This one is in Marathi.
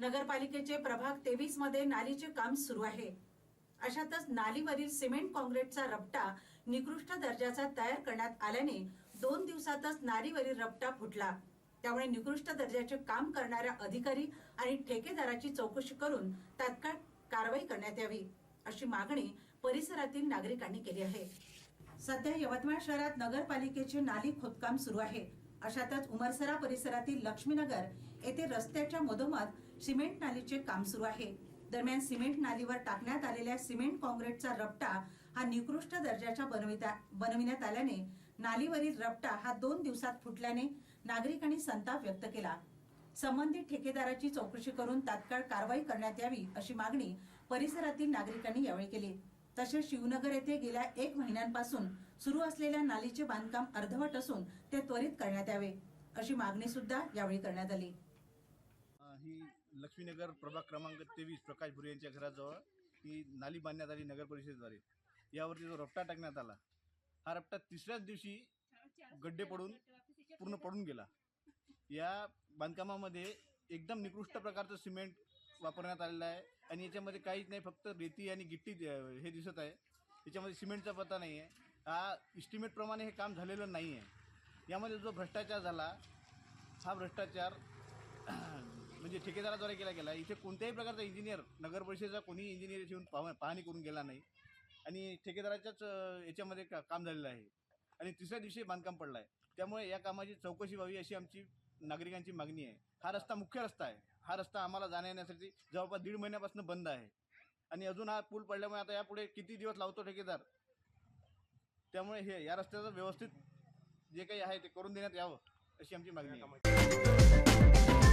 नगरपालिकेचे प्रभाग तेवीसमध्ये नालीचे काम सुरू आहे. अशातच नालीवरील सिमेंट काँक्रीटचा रपटा निकृष्ट दर्जाचा तयार करण्यात आल्याने दोन दिवसातच नालीवरील रपटा फुटला. त्यामुळे निकृष्ट दर्जाचे काम करणाऱ्या अधिकारी आणि ठेकेदाराची चौकशी करून तात्काळ कारवाई करण्यात यावी अशी मागणी परिसरातील नागरिकांनी केली आहे. सध्या यवतमाळ शहरात नगरपालिकेचे नाली खोदकाम सुरू आहे. अशातच उमरसरा परिसरातील लक्ष्मीनगर येथे रस्त्याच्या मधोमध सिमेंट नालीचे काम सुरू आहे. दरम्यान सिमेंट नालीवर टाकण्यात आलेल्या सिमेंट काँक्रीटचा रपटा हा निकृष्ट दर्जाचा बनविता बनविण्यात आल्याने नालीवरील रपटा हा दोन दिवसात फुटल्याने नागरिकांनी संताप व्यक्त केला. संबंधित ठेकेदाराची चौकशी करून तात्काळ कारवाई करण्यात यावी अशी मागणी परिसरातील नागरिकांनी यावेळी केली. तसेच शिवनगर येथे गेल्या एक महिन्यांपासून सुरू असलेल्या नालीचे बांधकाम अर्धवट असून ते त्वरित करण्यात यावे अशी मागणी सुद्धा यावेळी करण्यात आली. ही लक्ष्मीनगर प्रभाग क्रमांक तेवीस प्रकाश भुरे यांच्या घराजवळ ही नाली बांधण्यात आली नगर परिषदेद्वारे. यावरती जो रपटा टाकण्यात आला हा रपटा तिसऱ्याच दिवशी गड्डे पडून पूर्ण पडून गेला. या बांधकामामध्ये एकदम निकृष्ट प्रकारचं सिमेंट वापरण्यात आलेला आहे. आणि याच्यामध्ये काहीच नाही फक्त रेती आणि गिट्टी हे दिसत आहे. याच्यामध्ये सिमेंटचा पत्ता नाही आहे हा इस्टिमेटप्रमाणे हे काम झालेलं नाही आहे यामध्ये जो भ्रष्टाचार झाला हा भ्रष्टाचार म्हणजे ठेकेदाराद्वारे केला गेला. इथे कोणत्याही प्रकारचा इंजिनियर नगर परिषदेचा कोणीही इंजिनियर येऊन पाह पाहणी करून गेला नाही. आणि ठेकेदाराच्याच याच्यामध्ये का काम झालेलं आहे. आणि तिसऱ्या दिवशी बांधकाम पडलं आहे त्यामुळे या कामाची चौकशी व्हावी अशी आमची नागरिकांची मागणी आहे. हा रस्ता मुख्य रस्ता आहे. हा रस्ता आम्हाला जाण्या येण्यासाठी जवळपास दीड महिन्यापासून बंद आहे. आणि अजून हा पूल पडल्यामुळे आता यापुढे किती दिवस लावतो ठेकेदार? त्यामुळे हे या रस्त्याचं व्यवस्थित जे काही आहे ते करून देण्यात यावं अशी आमची मागणी आहे.